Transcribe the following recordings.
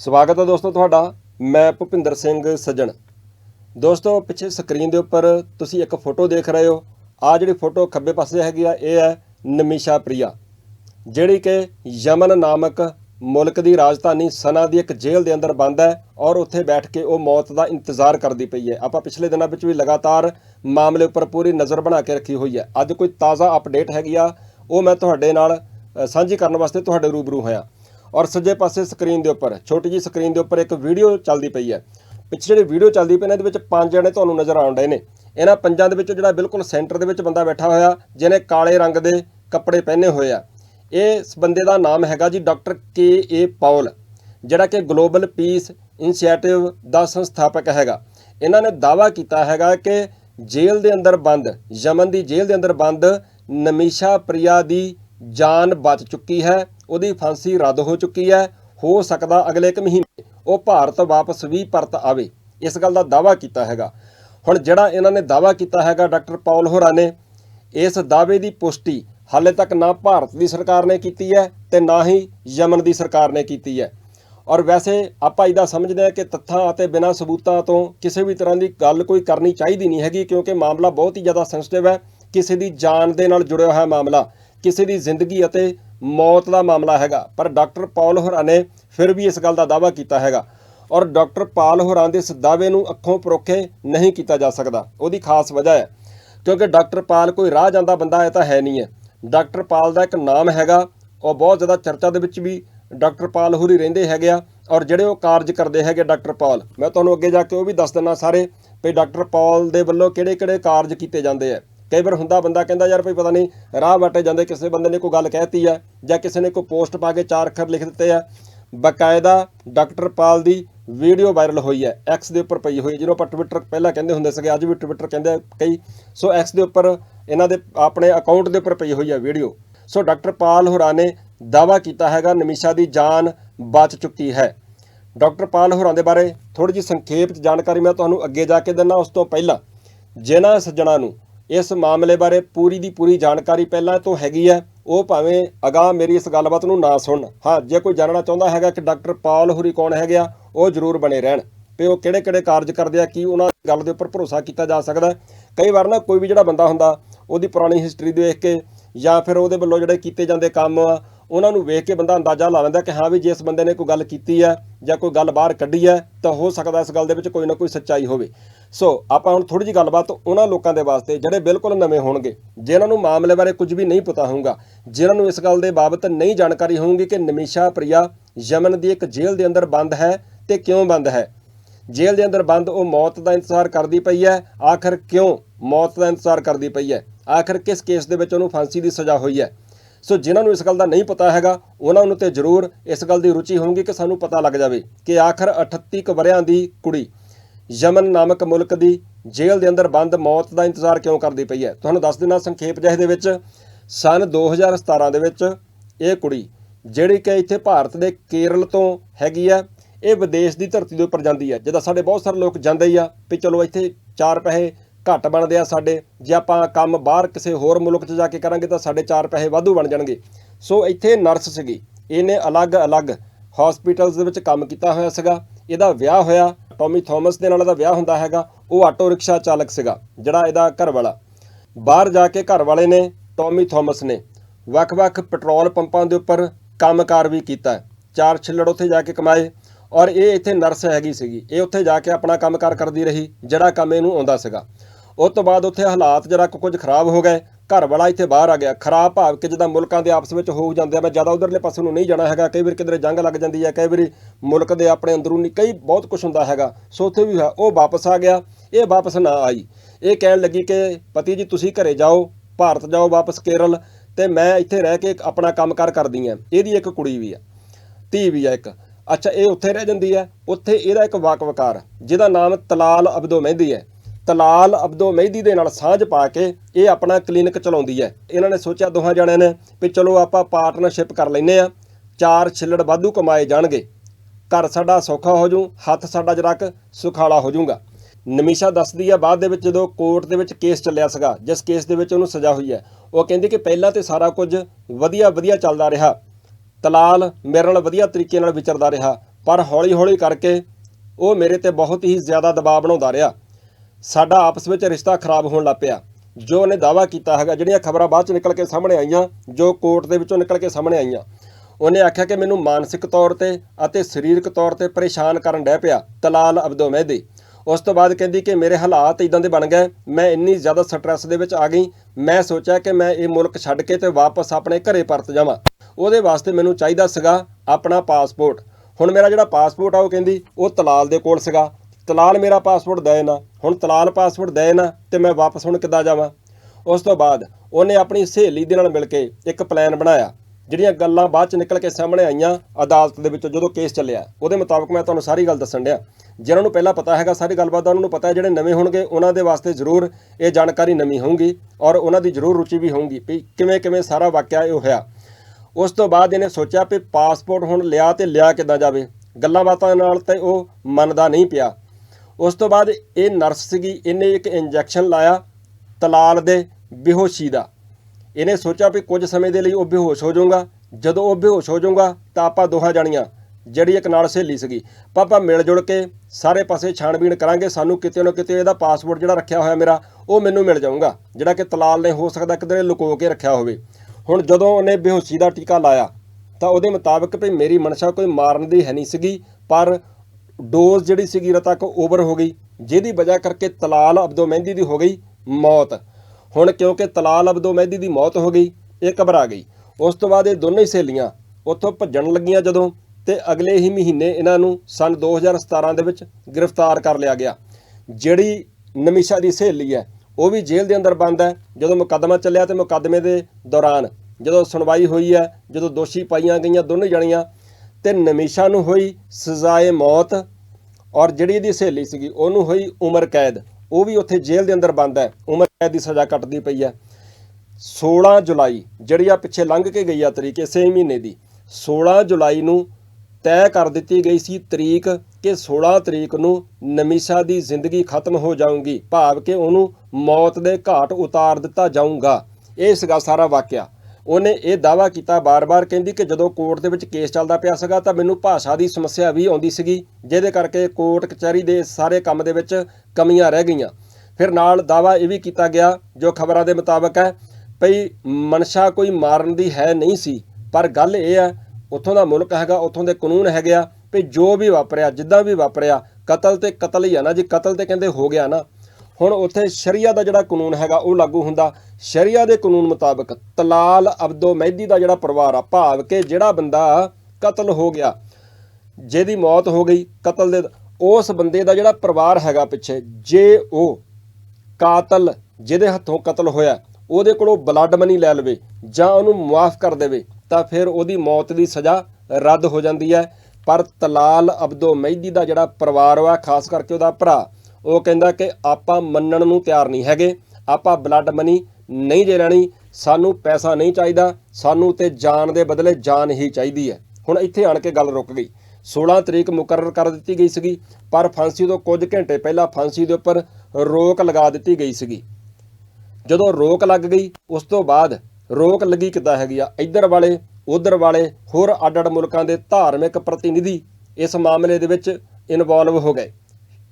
ਸਵਾਗਤ ਹੈ ਦੋਸਤੋ ਤੁਹਾਡਾ, ਮੈਂ ਭੁਪਿੰਦਰ ਸਿੰਘ ਸੱਜਣ। ਦੋਸਤੋ, ਪਿੱਛੇ ਸਕਰੀਨ ਦੇ ਉੱਪਰ ਤੁਸੀਂ ਇੱਕ ਫੋਟੋ ਦੇਖ ਰਹੇ ਹੋ। ਆ ਜਿਹੜੀ ਫੋਟੋ ਖੱਬੇ ਪਾਸੇ ਹੈਗੀ ਆ, ਇਹ ਹੈ ਨਮੀਸ਼ਾ ਪ੍ਰਿਆ, ਜਿਹੜੀ ਕਿ ਯਮਨ ਨਾਮਕ ਮੁਲਕ ਦੀ ਰਾਜਧਾਨੀ ਸਨਾ ਦੀ ਇੱਕ ਜੇਲ੍ਹ ਦੇ ਅੰਦਰ ਬੰਦ ਹੈ ਔਰ ਉੱਥੇ ਬੈਠ ਕੇ ਉਹ ਮੌਤ ਦਾ ਇੰਤਜ਼ਾਰ ਕਰਦੀ ਪਈ ਹੈ। ਆਪਾਂ ਪਿਛਲੇ ਦਿਨਾਂ ਵਿੱਚ ਵੀ ਲਗਾਤਾਰ ਮਾਮਲੇ ਉੱਪਰ ਪੂਰੀ ਨਜ਼ਰ ਬਣਾ ਕੇ ਰੱਖੀ ਹੋਈ ਹੈ। ਅੱਜ ਕੋਈ ਤਾਜ਼ਾ ਅਪਡੇਟ ਹੈਗੀ ਆ, ਉਹ ਮੈਂ ਤੁਹਾਡੇ ਨਾਲ ਸਾਂਝੀ ਕਰਨ ਵਾਸਤੇ ਤੁਹਾਡੇ ਰੂਬਰੂ ਹੋਇਆ। ਔਰ ਸੱਜੇ ਪਾਸੇ ਸਕਰੀਨ ਦੇ ਉੱਪਰ, ਛੋਟੀ ਜੀ ਸਕਰੀਨ ਦੇ ਉੱਪਰ ਇੱਕ ਵੀਡੀਓ ਚੱਲਦੀ ਪਈ ਹੈ। ਪਿੱਛੇ ਜਿਹੜੀ ਵੀਡੀਓ ਚੱਲਦੀ ਪਈ ਨੇ, ਇਹਦੇ ਵਿੱਚ ਪੰਜ ਜਣੇ ਤੁਹਾਨੂੰ ਨਜ਼ਰ ਆਉਣ ਡਏ ਨੇ। ਇਹਨਾਂ ਪੰਜਾਂ ਦੇ ਵਿੱਚੋਂ ਜਿਹੜਾ ਬਿਲਕੁਲ ਸੈਂਟਰ ਦੇ ਵਿੱਚ ਬੰਦਾ ਬੈਠਾ ਹੋਇਆ, ਜਿਹਨੇ ਕਾਲੇ ਰੰਗ ਦੇ ਕੱਪੜੇ ਪਹਿਨੇ ਹੋਏ ਆ। ਇਸ ਬੰਦੇ ਦਾ ਨਾਮ ਹੈਗਾ ਜੀ ਡਾਕਟਰ ਕੇ ਏ ਪੌਲ, ਜਿਹੜਾ ਕਿ ਗਲੋਬਲ ਪੀਸ ਇਨੀਸ਼ੀਏਟਿਵ ਦਾ ਸੰਸਥਾਪਕ ਹੈਗਾ। ਇਹਨਾਂ ਨੇ ਦਾਅਵਾ ਕੀਤਾ ਹੈਗਾ ਕਿ ਜੇਲ੍ਹ ਦੇ ਅੰਦਰ ਬੰਦ, ਯਮਨ ਦੀ ਜੇਲ੍ਹ ਦੇ ਅੰਦਰ ਬੰਦ ਨਮੀਸ਼ਾ ਪ੍ਰਿਆ ਦੀ ਜਾਨ ਬਚ ਚੁੱਕੀ ਹੈ। ਉਹਦੀ ਫਾਂਸੀ ਰੱਦ ਹੋ ਚੁੱਕੀ ਹੈ। ਹੋ ਸਕਦਾ ਅਗਲੇ ਇੱਕ ਮਹੀਨੇ ਉਹ ਭਾਰਤ ਵਾਪਸ ਵੀ ਪਰਤ ਆਵੇ। ਇਸ ਗੱਲ ਦਾ ਦਾਅਵਾ ਕੀਤਾ ਹੈਗਾ। ਹੁਣ ਜਿਹੜਾ ਇਹਨਾਂ ਨੇ ਦਾਅਵਾ ਕੀਤਾ ਹੈਗਾ ਡਾਕਟਰ ਪੌਲ ਹੋਰਾਂ ਨੇ, ਇਸ ਦਾਅਵੇ ਦੀ ਪੁਸ਼ਟੀ ਹਾਲੇ ਤੱਕ ਨਾ ਭਾਰਤ ਦੀ ਸਰਕਾਰ ਨੇ ਕੀਤੀ ਹੈ ਤੇ ਨਾ ਹੀ ਯਮਨ ਦੀ ਸਰਕਾਰ ਨੇ ਕੀਤੀ ਹੈ। ਔਰ ਵੈਸੇ ਆਪਾਂ ਇਹਦਾ ਸਮਝਦੇ ਹਾਂ ਕਿ ਤੱਥਾਂ ਅਤੇ ਬਿਨਾਂ ਸਬੂਤਾਂ ਤੋਂ ਕਿਸੇ ਵੀ ਤਰ੍ਹਾਂ ਦੀ ਗੱਲ ਕੋਈ ਕਰਨੀ ਚਾਹੀਦੀ ਨਹੀਂ ਹੈਗੀ, ਕਿਉਂਕਿ ਮਾਮਲਾ ਬਹੁਤ ਹੀ ਜ਼ਿਆਦਾ ਸੈਂਸਿਟਿਵ ਹੈ। ਕਿਸੇ ਦੀ ਜਾਨ ਦੇ ਨਾਲ ਜੁੜਿਆ ਹੋਇਆ ਮਾਮਲਾ, ਕਿਸੇ ਦੀ ਜ਼ਿੰਦਗੀ ਅਤੇ ਮੌਤ ਦਾ ਮਾਮਲਾ ਹੈਗਾ। ਪਰ ਡਾਕਟਰ ਪੌਲ ਹੋਰਾਂ ਨੇ ਫਿਰ ਵੀ ਇਸ ਗੱਲ ਦਾ ਦਾਅਵਾ ਕੀਤਾ ਹੈਗਾ। ਔਰ ਡਾਕਟਰ ਪਾਲ ਹੋਰਾਂ ਦੇ ਇਸ ਦਾਅਵੇ ਨੂੰ ਅੱਖੋਂ ਪਰੋਖੇ ਨਹੀਂ ਕੀਤਾ ਜਾ ਸਕਦਾ। ਉਹਦੀ ਖਾਸ ਵਜ੍ਹਾ ਹੈ, ਕਿਉਂਕਿ ਡਾਕਟਰ ਪਾਲ ਕੋਈ ਰਾਹ ਜਾਂਦਾ ਬੰਦਾ ਇਹ ਤਾਂ ਹੈ ਨਹੀਂ ਹੈ। ਡਾਕਟਰ ਪਾਲ ਦਾ ਇੱਕ ਨਾਮ ਹੈਗਾ, ਉਹ ਬਹੁਤ ਜ਼ਿਆਦਾ ਚਰਚਾ ਦੇ ਵਿੱਚ ਵੀ ਡਾਕਟਰ ਪਾਲ ਹੋਰੀ ਰਹਿੰਦੇ ਹੈਗੇ ਆ, ਔਰ ਜਿਹੜੇ ਉਹ ਕਾਰਜ ਕਰਦੇ ਹੈਗੇ ਡਾਕਟਰ ਪਾਲ। ਮੈਂ ਤੁਹਾਨੂੰ ਅੱਗੇ ਜਾ ਕੇ ਉਹ ਵੀ ਦੱਸ ਦਿੰਦਾ ਸਾਰੇ ਵੀ ਡਾਕਟਰ ਪਾਲ ਦੇ ਵੱਲੋਂ ਕਿਹੜੇ-ਕਿਹੜੇ ਕਾਰਜ ਕੀਤੇ ਜਾਂਦੇ ਆ। ਕਈ ਵਾਰ ਹੁੰਦਾ ਬੰਦਾ ਕਹਿੰਦਾ ਯਾਰ ਭਈ ਪਤਾ ਨਹੀਂ ਰਾਹ ਵਾਟੇ ਜਾਂਦੇ, ਕਿਸੇ ਬੰਦੇ ਨੇ ਕੋਈ ਗੱਲ ਕਹਿਤੀ ਆ ਜਾਂ ਕਿਸੇ ਨੇ ਕੋਈ ਪੋਸਟ ਪਾ ਕੇ ਚਾਰ ਅੱਖਰ ਲਿਖ ਦਿੱਤੇ ਆ, ਬਕਾਇਦਾ ਡਾਕਟਰ ਪਾਲ ਦੀ ਵੀਡੀਓ ਵਾਇਰਲ ਹੋਈ ਹੈ ਐਕਸ ਦੇ ਉੱਪਰ ਪਈ ਹੋਈ ਹੈ, ਜਿਹਨੂੰ ਆਪਾਂ ਟਵਿੱਟਰ ਪਹਿਲਾਂ ਕਹਿੰਦੇ ਹੁੰਦੇ ਸੀਗੇ, ਅੱਜ ਵੀ ਟਵਿੱਟਰ ਕਹਿੰਦੇ ਕਈ, ਸੋ ਐਕਸ ਦੇ ਉੱਪਰ ਇਹਨਾਂ ਦੇ ਆਪਣੇ ਅਕਾਊਂਟ ਦੇ ਉੱਪਰ ਪਈ ਹੋਈ ਹੈ ਵੀਡੀਓ। ਸੋ ਡਾਕਟਰ ਪਾਲ ਹੋਰਾਂ ਨੇ ਦਾਅਵਾ ਕੀਤਾ ਹੈਗਾ, ਨਮਿਸ਼ਾ ਦੀ ਜਾਨ ਬਚ ਚੁੱਕੀ ਹੈ। ਡਾਕਟਰ ਪਾਲ ਹੋਰਾਂ ਦੇ ਬਾਰੇ ਥੋੜੀ ਜਿਹੀ ਸੰਖੇਪ 'ਚ ਜਾਣਕਾਰੀ ਮੈਂ ਤੁਹਾਨੂੰ ਅੱਗੇ ਜਾ ਕੇ ਦਿੰਦਾ, ਉਸ ਤੋਂ ਪਹਿਲਾਂ ਜਿਨ੍ਹਾਂ ਸੱਜਣਾ ਨੂੰ ਇਸ ਮਾਮਲੇ ਬਾਰੇ ਪੂਰੀ ਦੀ ਪੂਰੀ ਜਾਣਕਾਰੀ ਪਹਿਲਾਂ ਤੋਂ ਹੈਗੀ ਹੈ। ਉਹ ਭਾਵੇਂ ਅਗਾਹ ਮੇਰੀ ਇਸ ਗੱਲਬਾਤ ਨੂੰ ਨਾ ਸੁਣਨ ਹਾਂ, ਜੇ ਕੋਈ ਜਾਣਨਾ ਚਾਹੁੰਦਾ ਹੈਗਾ ਕਿ ਡਾਕਟਰ ਪਾਲ ਹੁਰੀ ਕੌਣ ਹੈਗੇ ਆ, ਉਹ ਜ਼ਰੂਰ ਬਣੇ ਰਹਿਣ। ਤੇ ਉਹ ਕਿਹੜੇ ਕਿਹੜੇ ਕਾਰਜ ਕਰਦੇ ਆ, ਕੀ ਉਹਨਾਂ ਦੀ ਗੱਲ ਦੇ ਉੱਪਰ ਭਰੋਸਾ ਕੀਤਾ ਜਾ ਸਕਦਾ ਕਈ ਵਾਰ ਨਾ ਕੋਈ ਵੀ ਜਿਹੜਾ ਬੰਦਾ ਹੁੰਦਾ, ਉਹਦੀ ਪੁਰਾਣੀ ਹਿਸਟਰੀ ਦੇਖ ਕੇ ਜਾਂ ਫਿਰ ਉਹਦੇ ਵੱਲੋਂ ਜਿਹੜੇ ਕੀਤੇ ਜਾਂਦੇ ਕੰਮ ਆ, ਉਹਨਾਂ ਨੂੰ ਵੇਖ ਕੇ ਬੰਦਾ ਅੰਦਾਜ਼ਾ ਲਾ ਲੈਂਦਾ ਕਿ ਹਾਂ ਵੀ ਜੇ ਇਸ ਬੰਦੇ ਨੇ ਕੋਈ ਗੱਲ ਕੀਤੀ ਹੈ ਜਾਂ ਕੋਈ ਗੱਲ ਬਾਹਰ ਕੱਢੀ ਹੈ, ਤਾਂ ਹੋ ਸਕਦਾ ਇਸ ਗੱਲ ਦੇ ਵਿੱਚ ਕੋਈ ਨਾ ਕੋਈ ਸੱਚਾਈ ਹੋਵੇ। ਸੋ ਆਪਾਂ ਹੁਣ ਥੋੜੀ ਜਿਹੀ ਗੱਲਬਾਤ ਉਹਨਾਂ ਲੋਕਾਂ ਦੇ ਵਾਸਤੇ ਜਿਹੜੇ ਬਿਲਕੁਲ ਨਵੇਂ ਹੋਣਗੇ, ਜਿਨ੍ਹਾਂ ਨੂੰ ਮਾਮਲੇ ਬਾਰੇ ਕੁਝ ਵੀ ਨਹੀਂ ਪਤਾ ਹੋਊਗਾ, ਜਿਨ੍ਹਾਂ ਨੂੰ ਇਸ ਗੱਲ ਦੇ ਬਾਬਤ ਨਹੀਂ ਜਾਣਕਾਰੀ ਹੋਊਗੀ ਕਿ ਨਮੀਸ਼ਾ ਪ੍ਰਿਆ ਯਮਨ ਦੀ ਇੱਕ ਜੇਲ੍ਹ ਦੇ ਅੰਦਰ ਬੰਦ ਹੈ ਤੇ ਕਿਉਂ ਬੰਦ ਹੈ। ਜੇਲ੍ਹ ਦੇ ਅੰਦਰ ਬੰਦ ਉਹ ਮੌਤ ਦਾ ਇੰਤਜ਼ਾਰ ਕਰਦੀ ਪਈ ਹੈ, ਆਖਰ ਕਿਉਂ ਮੌਤ ਦਾ ਇੰਤਜ਼ਾਰ ਕਰਦੀ ਪਈ ਹੈ, ਆਖਰ ਕਿਸ ਕੇਸ ਦੇ ਵਿੱਚ ਉਹਨੂੰ ਫਾਂਸੀ ਦੀ ਸਜ਼ਾ ਹੋਈ ਹੈ। ਸੋ ਜਿਨ੍ਹਾਂ ਨੂੰ ਇਸ ਗੱਲ ਦਾ ਨਹੀਂ ਪਤਾ ਹੈਗਾ, ਉਹਨਾਂ ਨੂੰ ਤੇ ਜ਼ਰੂਰ ਇਸ ਗੱਲ ਦੀ ਰੁਚੀ ਹੋਊਗੀ ਕਿ ਸਾਨੂੰ ਪਤਾ ਲੱਗ ਜਾਵੇ ਕਿ ਆਖਰ 38 ਕੁ ਵਰਿਆਂ ਦੀ ਕੁੜੀ ਯਮਨ ਨਾਮਕ ਮੁਲਕ ਦੀ ਜੇਲ੍ਹ ਦੇ ਅੰਦਰ ਬੰਦ ਮੌਤ ਦਾ ਇੰਤਜ਼ਾਰ ਕਿਉਂ ਕਰਦੀ ਪਈ ਹੈ? ਤੁਹਾਨੂੰ ਦੱਸ ਦਿੰਦਾ ਸੰਖੇਪ ਜਿਹੇ ਦੇ ਵਿੱਚ, ਸਨ 2017 ਦੇ ਵਿੱਚ ਇਹ ਕੁੜੀ, ਜਿਹੜੀ ਕਿ ਇੱਥੇ ਭਾਰਤ ਦੇ ਕੇਰਲ ਤੋਂ ਹੈਗੀ ਆ ਇਹ ਵਿਦੇਸ਼ ਦੀ ਧਰਤੀ ਦੇ ਉੱਪਰ ਜਾਂਦੀ ਹੈ। ਜਿੱਦਾਂ ਸਾਡੇ ਬਹੁਤ ਸਾਰੇ ਲੋਕ ਜਾਂਦੇ ਹੀ ਆ ਵੀ ਚਲੋ ਇੱਥੇ ਚਾਰ ਪੈਸੇ ਘੱਟ ਬਣਦੇ ਆ ਸਾਡੇ, ਜੇ ਆਪਾਂ ਕੰਮ ਬਾਹਰ ਕਿਸੇ ਹੋਰ ਮੁਲਕ 'ਚ ਜਾ ਕੇ ਕਰਾਂਗੇ ਤਾਂ ਸਾਡੇ ਚਾਰ ਪੈਸੇ ਵਾਧੂ ਬਣ ਜਾਣਗੇ। ਸੋ ਇੱਥੇ ਨਰਸ ਸੀਗੀ, ਇਹਨੇ ਅਲੱਗ-ਅਲੱਗ ਹਸਪੀਟਲਸ ਦੇ ਵਿੱਚ ਕੰਮ ਕੀਤਾ ਹੋਇਆ ਸੀਗਾ, ਇਹਦਾ ਵਿਆਹ ਹੋਇਆ ਟੌਮੀ ਥਾਮਸ ਦੇ ਨਾਲ ਇਹਦਾ ਵਿਆਹ ਹੁੰਦਾ ਹੈਗਾ, ਉਹ ਆਟੋ ਰਿਕਸ਼ਾ ਚਾਲਕ ਸੀਗਾ, ਜਿਹੜਾ ਇਹਦਾ ਘਰ ਵਾਲਾ ਬਾਹਰ ਜਾ ਕੇ ਘਰ ਵਾਲੇ ਨੇ, ਟੌਮੀ ਥਾਮਸ ਨੇ, ਵੱਖ-ਵੱਖ ਪੈਟਰੋਲ ਪੰਪਾਂ ਦੇ ਉੱਪਰ ਕੰਮਕਾਰ ਵੀ ਕੀਤਾ। ਚਾਰ ਛਿੱਲੜ ਉੱਥੇ ਜਾ ਕੇ ਕਮਾਏ, ਔਰ ਇਹ ਇੱਥੇ ਨਰਸ ਹੈਗੀ ਸੀਗੀ। ਇਹ ਉੱਥੇ ਜਾ ਕੇ ਆਪਣਾ ਕੰਮਕਾਰ ਕਰਦੀ ਰਹੀ, ਜਿਹੜਾ ਕੰਮ ਇਹਨੂੰ ਆਉਂਦਾ ਸੀਗਾ। ਉਸ ਤੋਂ ਬਾਅਦ ਉੱਥੇ ਹਾਲਾਤ ਜਰਾ ਕੁਝ ਖਰਾਬ ਹੋ ਗਏ ਘਰ ਵਾਲਾ ਇੱਥੇ ਬਾਹਰ ਆ ਗਿਆ। ਖਰਾਬ ਭਾਵ ਕਿ ਜਿੱਦਾਂ ਮੁਲਕਾਂ ਦੇ ਆਪਸ ਵਿੱਚ ਹੋ ਜਾਂਦੇ ਆ, ਮੈਂ ਜ਼ਿਆਦਾ ਉਧਰਲੇ ਪਾਸੇ ਨੂੰ ਨਹੀਂ ਜਾਣਾ ਹੈਗਾ। ਕਈ ਵਾਰ ਕਿਧਰੇ ਜੰਗ ਲੱਗ ਜਾਂਦੀ ਹੈ ਕਈ ਵਾਰੀ ਮੁਲਕ ਦੇ ਆਪਣੇ ਅੰਦਰੂਨੀ ਕਈ ਬਹੁਤ ਕੁਝ ਹੁੰਦਾ ਹੈਗਾ। ਸੋ ਉੱਥੇ ਵੀ ਹੋਇਆ, ਉਹ ਵਾਪਸ ਆ ਗਿਆ, ਇਹ ਵਾਪਸ ਨਾ ਆਈ। ਇਹ ਕਹਿਣ ਲੱਗੀ ਕਿ, ਪਤੀ ਜੀ, ਤੁਸੀਂ ਘਰੇ ਜਾਓ, ਭਾਰਤ ਜਾਓ ਵਾਪਸ ਕੇਰਲ, ਤੇ ਮੈਂ ਇੱਥੇ ਰਹਿ ਕੇ ਆਪਣਾ ਕੰਮਕਾਰ ਕਰਦੀ ਆ। ਇਹਦੀ ਇੱਕ ਕੁੜੀ ਵੀ ਆ, ਧੀ ਵੀ ਆ ਇੱਕ। ਅੱਛਾ, ਇਹ ਉੱਥੇ ਰਹਿ ਜਾਂਦੀ ਹੈ ਉੱਥੇ ਇਹਦਾ ਇੱਕ ਵਾਕ ਵਕਾਰ ਜਿਹਦਾ ਨਾਮ ਤਲਾਲ ਅਬਦੋ ਮਹਿੰਦੀ ਹੈ। ਤਲਾਲ ਅਬਦੋ ਮਹਿੰਦੀ ਦੇ ਨਾਲ ਸਾਂਝ ਪਾ ਕੇ ਇਹ ਆਪਣਾ ਕਲੀਨਿਕ ਚਲਾਉਂਦੀ ਹੈ। ਇਹਨਾਂ ਨੇ ਸੋਚਿਆ ਦੋਹਾਂ ਜਣਿਆਂ ਨੇ ਵੀ ਚਲੋ ਆਪਾਂ ਪਾਰਟਨਰਸ਼ਿਪ ਕਰ ਲੈਨੇ ਆ ਚਾਰ ਛਿੱਲੜ ਵਾਧੂ ਕਮਾਏ ਜਾਣਗੇ। ਘਰ ਸਾਡਾ ਸੌਖਾ ਹੋ ਜੂ, ਹੱਥ ਸਾਡਾ ਜਰਕ ਸੁਖਾਲਾ ਹੋ ਜਾਊਗਾ ਨਮੀਸ਼ਾ ਦੱਸਦੀ ਆ ਬਾਅਦ ਦੇ ਵਿੱਚ ਜਦੋਂ ਕੋਰਟ ਦੇ ਵਿੱਚ ਕੇਸ ਚੱਲਿਆ ਸੀਗਾ, ਜਿਸ ਕੇਸ ਦੇ ਵਿੱਚ ਉਹਨੂੰ ਸਜ਼ਾ ਹੋਈ ਹੈ। ਉਹ ਕਹਿੰਦੀ ਕਿ ਪਹਿਲਾਂ ਤੇ ਸਾਰਾ ਕੁਝ ਵਧੀਆ ਵਧੀਆ ਚੱਲਦਾ ਰਿਹਾ। ਤਲਾਲ ਮੇਰੇ ਨਾਲ ਵਧੀਆ ਤਰੀਕੇ ਨਾਲ ਵਿਚਰਦਾ ਰਿਹਾ, ਪਰ ਹੌਲੀ-ਹੌਲੀ ਕਰਕੇ ਉਹ ਮੇਰੇ ਤੇ ਬਹੁਤ ਹੀ ਜ਼ਿਆਦਾ ਦਬਾਅ ਬਣਾਉਂਦਾ ਰਿਹਾ। ਸਾਡਾ ਆਪਸ ਵਿੱਚ ਰਿਸ਼ਤਾ ਖਰਾਬ ਹੋਣ ਲੱਗ ਪਿਆ। ਜੋ ਉਹਨੇ ਦਾਵਾ ਕੀਤਾ ਹੈਗਾ, ਜਿਹੜੀਆਂ ਖਬਰਾਂ ਬਾਅਦ ਚ ਨਿਕਲ ਕੇ ਸਾਹਮਣੇ ਆਈਆਂ, ਜੋ ਕੋਰਟ ਦੇ ਵਿੱਚੋਂ ਨਿਕਲ ਕੇ ਸਾਹਮਣੇ ਆਈਆਂ, ਉਹਨੇ ਆਖਿਆ ਕਿ ਮੈਨੂੰ ਮਾਨਸਿਕ ਤੌਰ ਤੇ ਅਤੇ ਸਰੀਰਕ ਤੌਰ ਤੇ ਪਰੇਸ਼ਾਨ ਕਰਨ ਡੈ ਪਿਆ, ਤਲਾਲ ਅਬਦੋ ਮਹਿਦੀ। ਉਸ ਤੋਂ ਬਾਅਦ ਕਹਿੰਦੀ ਕਿ ਮੇਰੇ ਹਾਲਾਤ ਇਦਾਂ ਦੇ ਬਣ ਗਏ, ਮੈਂ ਇੰਨੀ ਜ਼ਿਆਦਾ ਸਟ੍ਰੈਸ ਦੇ ਵਿੱਚ ਆ ਗਈ, ਮੈਂ ਸੋਚਿਆ ਕਿ ਮੈਂ ਇਹ ਮੁਲਕ ਛੱਡ ਕੇ ਤੇ ਵਾਪਸ ਆਪਣੇ ਘਰੇ ਪਰਤ ਜਾਵਾਂ। ਉਹਦੇ ਵਾਸਤੇ ਮੈਨੂੰ ਚਾਹੀਦਾ ਸੀਗਾ ਆਪਣਾ ਪਾਸਪੋਰਟ। ਹੁਣ ਮੇਰਾ ਜਿਹੜਾ ਪਾਸਪੋਰਟ ਆ, ਉਹ ਕਹਿੰਦੀ ਉਹ ਤਲਾਲ ਦੇ ਕੋਲ ਸੀਗਾ। ਤਲਾਲ ਮੇਰਾ ਪਾਸਪੋਰਟ ਦੇ ਨਾ। ਹੁਣ ਤਲਾਲ ਪਾਸਪੋਰਟ ਦੇ ਨਾ ਤੇ ਮੈਂ ਵਾਪਸ ਹੁਣ ਕਿੱਦਾਂ ਜਾਵਾਂ? ਉਸ ਤੋਂ ਬਾਅਦ ਉਹਨੇ ਆਪਣੀ ਸਹੇਲੀ ਦੇ ਨਾਲ ਮਿਲ ਕੇ ਇੱਕ ਪਲਾਨ ਬਣਾਇਆ, ਜਿਹੜੀਆਂ ਗੱਲਾਂ ਬਾਅਦ ਚ ਨਿਕਲ ਕੇ ਸਾਹਮਣੇ ਆਈਆਂ ਅਦਾਲਤ ਦੇ ਵਿੱਚ ਜਦੋਂ ਕੇਸ ਚੱਲਿਆ। ਉਹਦੇ ਮੁਤਾਬਕ ਮੈਂ ਤੁਹਾਨੂੰ ਸਾਰੀ ਗੱਲ ਦੱਸਣ ਡਿਆ। ਜਿਨ੍ਹਾਂ ਨੂੰ ਪਹਿਲਾਂ ਪਤਾ ਹੈਗਾ, ਸਾਰੀ ਗੱਲਬਾਤ ਦਾ ਉਹਨਾਂ ਨੂੰ ਪਤਾ ਹੈ, ਜਿਹੜੇ ਨਵੇਂ ਹੋਣਗੇ, ਉਹਨਾਂ ਦੇ ਵਾਸਤੇ ਜ਼ਰੂਰ ਇਹ ਜਾਣਕਾਰੀ ਨਵੀਂ ਹੋਊਗੀ ਔਰ ਉਹਨਾਂ ਦੀ ਜ਼ਰੂਰ ਰੁਚੀ ਵੀ ਹੋਊਗੀ ਵੀ ਕਿਵੇਂ ਕਿਵੇਂ ਸਾਰਾ ਵਾਕਿਆ ਇਹ ਹੋਇਆ। ਉਸ ਤੋਂ ਬਾਅਦ ਇਹਨੇ ਸੋਚਿਆ ਵੀ ਪਾਸਪੋਰਟ ਹੁਣ ਲਿਆ ਤੇ ਲਿਆ ਕਿੱਦਾਂ ਜਾਵੇ। ਗੱਲਾਂ ਬਾਤਾਂ ਨਾਲ ਤੇ ਉਹ ਮੰਨਦਾ ਨਹੀਂ ਪਿਆ। ਉਸ ਤੋਂ ਬਾਅਦ ਇਹ ਨਰਸ ਸੀਗੀ, ਇਹਨੇ ਇੱਕ ਇੰਜੈਕਸ਼ਨ ਲਾਇਆ ਤਲਾਲ ਦੇ ਬੇਹੋਸ਼ੀ ਦਾ। ਇਹਨੇ ਸੋਚਿਆ ਵੀ ਕੁਝ ਸਮੇਂ ਦੇ ਲਈ ਉਹ ਬੇਹੋਸ਼ ਹੋ ਜਾਊਗਾ। ਜਦੋਂ ਉਹ ਬੇਹੋਸ਼ ਹੋ ਜਾਊਗਾ ਤਾਂ ਆਪਾਂ ਦੋਹਾਂ ਜਾਣੀਆਂ, ਜਿਹੜੀ ਇੱਕ ਨਾਲ ਸਹੇਲੀ ਸੀਗੀ। ਪਾਪਾ ਮਿਲ ਜੁਲ ਕੇ ਸਾਰੇ ਪਾਸੇ ਛਾਣਬੀਣ ਕਰਾਂਗੇ। ਸਾਨੂੰ ਕਿਤੇ ਨਾ ਕਿਤੇ ਇਹਦਾ ਪਾਸਪੋਰਟ ਜਿਹੜਾ ਰੱਖਿਆ ਹੋਇਆ ਮੇਰਾ, ਉਹ ਮੈਨੂੰ ਮਿਲ ਜਾਊਗਾ। ਜਿਹੜਾ ਕਿ ਤਲਾਲ ਨੇ ਹੋ ਸਕਦਾ ਕਿਧਰੇ ਲੁਕੋ ਕੇ ਰੱਖਿਆ ਹੋਵੇ। ਹੁਣ ਜਦੋਂ ਉਹਨੇ ਬੇਹੋਸ਼ੀ ਦਾ ਟੀਕਾ ਲਾਇਆ, ਤਾਂ ਉਹਦੇ ਮੁਤਾਬਕ ਵੀ ਮੇਰੀ ਮਨਸ਼ਾ ਕੋਈ ਮਾਰਨ ਦੀ ਹੈ ਨਹੀਂ ਸੀਗੀ, ਪਰ ਡੋਜ਼ ਜਿਹੜੀ ਸੀਗੀ ਰਤਾ ਓਵਰ ਹੋ ਗਈ, ਜਿਹਦੀ ਵਜ੍ਹਾ ਕਰਕੇ ਤਲਾਲ ਅਬਦੋ ਮਹਿੰਦੀ ਦੀ ਹੋ ਗਈ ਮੌਤ। ਹੁਣ ਕਿਉਂਕਿ ਤਲਾਲ ਅਬਦੋ ਮਹਿੰਦੀ ਦੀ ਮੌਤ ਹੋ ਗਈ, ਇਹ ਘਬਰਾ ਗਈ। ਉਸ ਤੋਂ ਬਾਅਦ ਇਹ ਦੋਨੇ ਹੀ ਸਹੇਲੀਆਂ ਉੱਥੋਂ ਭੱਜਣ ਲੱਗੀਆਂ ਜਦੋਂ ਤੇ ਅਗਲੇ ਹੀ ਮਹੀਨੇ ਇਹਨਾਂ ਨੂੰ ਸਨ 2017 ਦੇ ਵਿੱਚ ਗ੍ਰਿਫਤਾਰ ਕਰ ਲਿਆ ਗਿਆ। ਜਿਹੜੀ ਨਮਿਸ਼ਾ ਦੀ ਸਹੇਲੀ ਹੈ, ਉਹ ਵੀ ਜੇਲ੍ਹ ਦੇ ਅੰਦਰ ਬੰਦ ਹੈ, ਜਦੋਂ ਮੁਕੱਦਮਾ ਚੱਲਿਆ ਤੇ ਮੁਕੱਦਮੇ ਦੇ ਦੌਰਾਨ ਜਦੋਂ ਸੁਣਵਾਈ ਹੋਈ ਹੈ, ਜਦੋਂ ਦੋਸ਼ੀ ਪਾਈਆਂ ਗਈਆਂ ਦੋਨੇ ਜਣੀਆਂ ਤੇ ਨਮੀਸ਼ਾ ਨੂੰ ਹੋਈ ਸਜ਼ਾਏ ਮੌਤ ਔਰ ਜਿਹੜੀ ਇਹਦੀ ਸਹੇਲੀ ਸੀਗੀ, ਉਹਨੂੰ ਹੋਈ ਉਮਰ ਕੈਦ। ਉਹ ਵੀ ਉੱਥੇ ਜੇਲ੍ਹ ਦੇ ਅੰਦਰ ਬੰਦ ਹੈ। ਉਮਰ ਕੈਦ ਦੀ ਸਜ਼ਾ ਕੱਟਦੀ ਪਈ ਹੈ। 16 ਜੁਲਾਈ, ਜਿਹੜੀ ਆ ਪਿੱਛੇ ਲੰਘ ਕੇ ਗਈ ਆ ਤਰੀਕੇ ਇਸੇ ਮਹੀਨੇ ਦੀ 16 ਜੁਲਾਈ ਨੂੰ ਤੈਅ ਕਰ ਦਿੱਤੀ ਗਈ ਸੀ ਤਰੀਕ ਕਿ 16 ਤਰੀਕ ਨੂੰ ਨਮੀਸ਼ਾ ਦੀ ਜ਼ਿੰਦਗੀ ਖਤਮ ਹੋ ਜਾਊਗੀ। ਭਾਵ ਕਿ ਉਹਨੂੰ ਮੌਤ ਦੇ ਘਾਟ ਉਤਾਰ ਦਿੱਤਾ ਜਾਊਗਾ। ਇਹ ਸੀਗਾ ਸਾਰਾ ਵਾਕਿਆ। ਉਹਨੇ ਇਹ ਦਾਵਾ ਕੀਤਾ ਬਾਰ-ਬਾਰ, ਕਹਿੰਦੀ ਕਿ ਜਦੋਂ ਕੋਰਟ ਦੇ ਵਿੱਚ ਕੇਸ ਚੱਲਦਾ ਪਿਆ ਸੀਗਾ ਤਾਂ ਮੈਨੂੰ ਭਾਸ਼ਾ ਦੀ ਸਮੱਸਿਆ ਵੀ ਆਉਂਦੀ ਸੀਗੀ, ਜਿਹਦੇ ਕਰਕੇ ਕੋਰਟ ਕਚਹਿਰੀ ਦੇ ਸਾਰੇ ਕੰਮ ਦੇ ਵਿੱਚ ਕਮੀਆਂ ਰਹਿ ਗਈਆਂ। ਫਿਰ ਨਾਲ ਦਾਵਾ ਇਹ ਵੀ ਕੀਤਾ ਗਿਆ, ਜੋ ਖਬਰਾਂ ਦੇ ਮੁਤਾਬਕ ਹੈ, ਭਈ ਮਨਸ਼ਾ ਕੋਈ ਮਾਰਨ ਦੀ ਹੈ ਨਹੀਂ ਸੀ, ਪਰ ਗੱਲ ਇਹ ਹੈ, ਉੱਥੋਂ ਦਾ ਮੁਲਕ ਹੈਗਾ, ਉੱਥੋਂ ਦੇ ਕਾਨੂੰਨ ਹੈਗੇ ਆ ਵੀ ਜੋ ਵੀ ਵਾਪਰਿਆ, ਜਿੱਦਾਂ ਵੀ ਵਾਪਰਿਆ, ਕਤਲ ਤੇ ਕਤਲ ਹੀ ਆ ਨਾ ਜੀ, ਕਤਲ ਤੇ ਕਹਿੰਦੇ ਹੋ ਗਿਆ ਨਾ। ਹੁਣ ਉੱਥੇ ਸ਼ਰੀਆ ਦਾ ਜਿਹੜਾ ਕਾਨੂੰਨ ਹੈਗਾ, ਉਹ ਲਾਗੂ ਹੁੰਦਾ। ਸ਼ਰੀਆ ਦੇ ਕਾਨੂੰਨ ਮੁਤਾਬਕ ਤਲਾਲ ਅਬਦੋ ਮਹਿਦੀ ਦਾ ਜਿਹੜਾ ਪਰਿਵਾਰ ਆ, ਭਾਵ ਕਿ ਜਿਹੜਾ ਬੰਦਾ ਕਤਲ ਹੋ ਗਿਆ, ਜਿਹਦੀ ਮੌਤ ਹੋ ਗਈ ਕਤਲ ਦੇ, ਉਸ ਬੰਦੇ ਦਾ ਜਿਹੜਾ ਪਰਿਵਾਰ ਹੈਗਾ ਪਿੱਛੇ, ਜੇ ਉਹ ਕਾਤਲ, ਜਿਹਦੇ ਹੱਥੋਂ ਕਤਲ ਹੋਇਆ, ਉਹਦੇ ਕੋਲੋਂ ਬਲੱਡ ਮਨੀ ਲੈ ਲਵੇ ਜਾਂ ਉਹਨੂੰ ਮੁਆਫ ਕਰ ਦੇਵੇ, ਤਾਂ ਫਿਰ ਉਹਦੀ ਮੌਤ ਦੀ ਸਜ਼ਾ ਰੱਦ ਹੋ ਜਾਂਦੀ ਹੈ। ਪਰ ਤਲਾਲ ਅਬਦੋ ਮਹਿਦੀ ਦਾ ਜਿਹੜਾ ਪਰਿਵਾਰ ਵਾ, ਖਾਸ ਕਰਕੇ ਉਹਦਾ ਭਰਾ ਉਹ ਕਹਿੰਦਾ ਕਿ ਆਪਾਂ ਮੰਨਣ ਨੂੰ ਤਿਆਰ ਨਹੀਂ ਹੈਗੇ, ਆਪਾਂ ਬਲੱਡ ਮਨੀ ਨਹੀਂ ਜੇ ਲੈਣੀ, ਸਾਨੂੰ ਪੈਸਾ ਨਹੀਂ ਚਾਹੀਦਾ, ਸਾਨੂੰ ਤੇ ਜਾਨ ਦੇ ਬਦਲੇ ਜਾਨ ਹੀ ਚਾਹੀਦੀ ਹੈ। ਹੁਣ ਇੱਥੇ ਆਣ ਕੇ ਗੱਲ ਰੁਕ ਗਈ। 16 ਤਰੀਕ ਮੁਕਰਰ ਕਰ ਦਿੱਤੀ ਗਈ ਸੀਗੀ, ਪਰ ਫਾਂਸੀ ਤੋਂ ਕੁਝ ਘੰਟੇ ਪਹਿਲਾਂ ਫਾਂਸੀ ਦੇ ਉੱਪਰ ਰੋਕ ਲਗਾ ਦਿੱਤੀ ਗਈ ਸੀਗੀ। ਜਦੋਂ ਰੋਕ ਲੱਗ ਗਈ, ਉਸ ਤੋਂ ਬਾਅਦ ਰੋਕ ਲੱਗੀ ਕਿੱਦਾਂ ਹੈਗੀ ਆ? ਇੱਧਰ ਵਾਲੇ, ਉਧਰ ਵਾਲੇ, ਹੋਰ ਅੱਡ-ਅੱਡ ਮੁਲਕਾਂ ਦੇ ਧਾਰਮਿਕ ਪ੍ਰਤੀਨਿਧੀ ਇਸ ਮਾਮਲੇ ਦੇ ਵਿੱਚ ਇਨਵੋਲਵ ਹੋ ਗਏ।